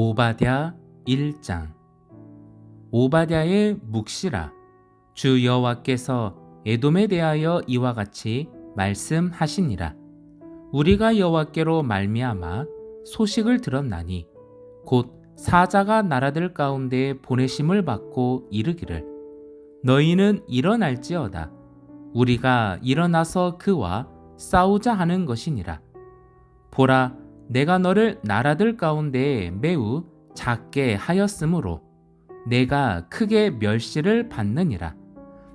오바댜 1장. 오바댜의 묵시라 주 여호와께서 에돔에 대하여 이와 같이 말씀하시니라. 우리가 여호와께로 말미암아 소식을 들었나니 곧 사자가 나라들 가운데 보내심을 받고 이르기를 너희는 일어날지어다. 우리가 일어나서 그와 싸우자 하는 것이니라. 보라 내가 너를 나라들 가운데 매우 작게 하였으므로 내가 크게 멸시를 받느니라.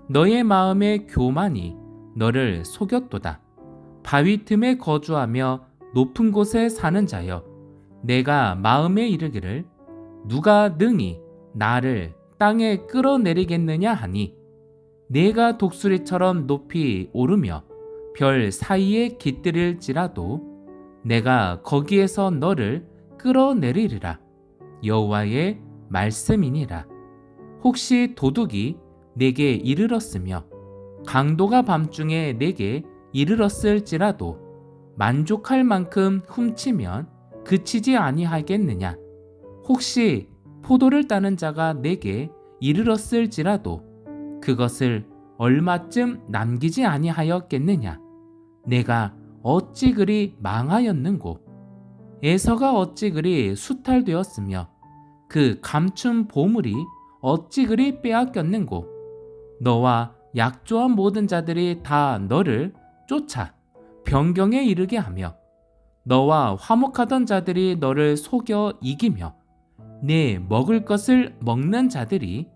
너의 마음의 교만이 너를 속였도다. 바위 틈에 거주하며 높은 곳에 사는 자여, 내가 마음에 이르기를 누가 능히 나를 땅에 끌어내리겠느냐 하니, 내가 독수리처럼 높이 오르며 별 사이에 깃들일지라도 내가 거기에서 너를 끌어내리리라. 여호와의 말씀이니라. 혹시 도둑이 내게 이르렀으며 강도가 밤중에 내게 이르렀을지라도 만족할 만큼 훔치면 그치지 아니하겠느냐? 혹시 포도를 따는 자가 내게 이르렀을지라도 그것을 얼마쯤 남기지 아니하였겠느냐? 내가 어찌 그리 망하였는고 에서가 어찌 그리 수탈되었으며 그 감춘 보물이 어찌 그리 빼앗겼는고 너와 약조한 모든 자들이 다 너를 쫓아 변경에 이르게 하며 너와 화목하던 자들이 너를 속여 이기며 내 먹을 것을 먹는 자들이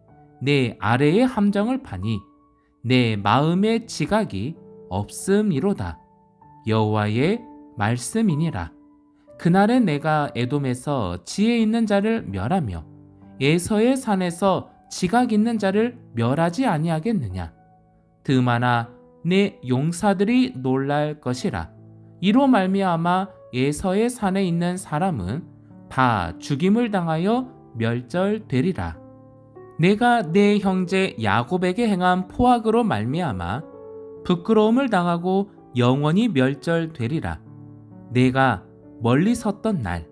내 아래의 함정을 파니 내 마음의 지각이 없음이로다. 여호와의 말씀이니라. 그날에 내가 에돔에서 지혜 있는 자를 멸하며 에서의 산에서 지각 있는 자를 멸하지 아니하겠느냐. 드마나 내 용사들이 놀랄 것이라. 이로 말미암아 에서의 산에 있는 사람은 다 죽임을 당하여 멸절되리라. 내가 내 형제 야곱에게 행한 포악으로 말미암아 부끄러움을 당하고 영원히 멸절되리라. 내가 멀리 섰던 날,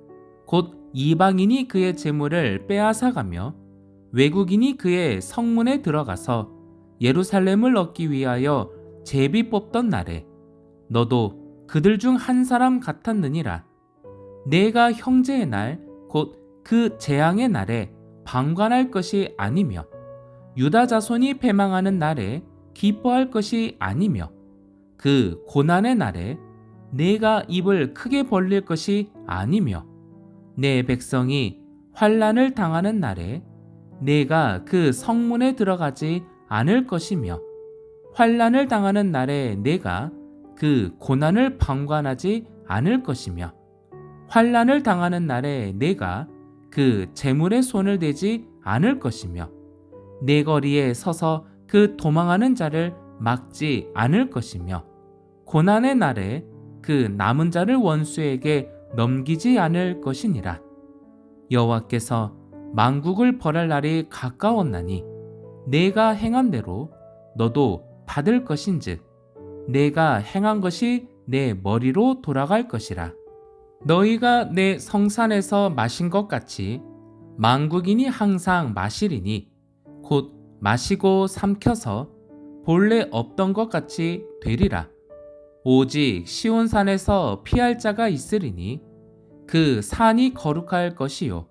곧 이방인이 그의 재물을 빼앗아가며 외국인이 그의 성문에 들어가서 예루살렘을 얻기 위하여 제비 뽑던 날에 너도 그들 중 한 사람 같았느니라. 내가 형제의 날, 곧 그 재앙의 날에 방관할 것이 아니며 유다 자손이 패망하는 날에 기뻐할 것이 아니며 그 고난의 날에 내가 입을 크게 벌릴 것이 아니며 내 백성이 환란을 당하는 날에 내가 그 성문에 들어가지 않을 것이며 환란을 당하는 날에 내가 그 고난을 방관하지 않을 것이며 환란을 당하는 날에 내가 그 재물에 손을 대지 않을 것이며 내 거리에 서서 그 도망하는 자를 막지 않을 것이며 고난의 날에 그 남은 자를 원수에게 넘기지 않을 것이니라. 여호와께서 만국을 벌할 날이 가까웠나니 내가 행한 대로 너도 받을 것인즉 내가 행한 것이 내 머리로 돌아갈 것이라. 너희가 내 성산에서 마신 것 같이 만국인이 항상 마시리니 곧 마시고 삼켜서 본래 없던 것 같이 되리라. 오직 시온산에서 피할 자가 있으리니 그 산이 거룩할 것이요.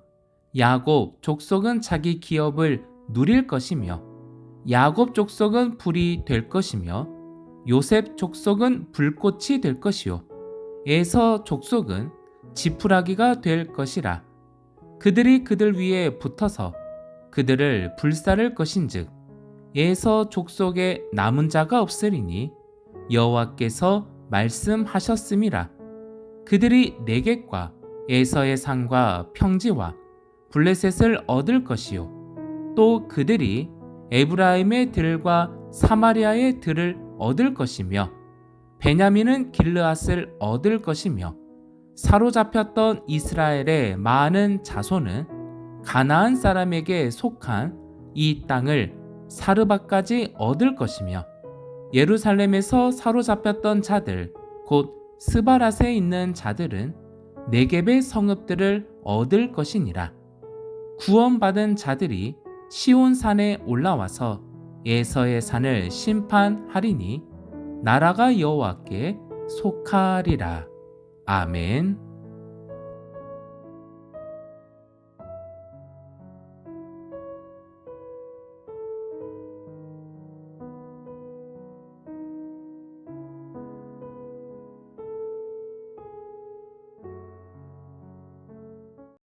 야곱 족속은 자기 기업을 누릴 것이며 야곱 족속은 불이 될 것이며 요셉 족속은 불꽃이 될 것이요. 에서 족속은 지푸라기가 될 것이라. 그들이 그들 위에 붙어서 그들을 불사를 것인즉 에서 족속에 남은 자가 없으리니 여호와께서 말씀하셨음이라. 그들이 네겝과 에서의 산과 평지와 블레셋을 얻을 것이요. 또 그들이 에브라임의 들과 사마리아의 들을 얻을 것이며 베냐민은 길르앗을 얻을 것이며 사로잡혔던 이스라엘의 많은 자손은 가나안 사람에게 속한 이 땅을 사르바까지 얻을 것이며 예루살렘에서 사로잡혔던 자들 곧 스바랏에 있는 자들은 네겝의 성읍들을 얻을 것이니라. 구원받은 자들이 시온 산에 올라와서 예서의 산을 심판하리니 나라가 여호와께 속하리라. 아멘.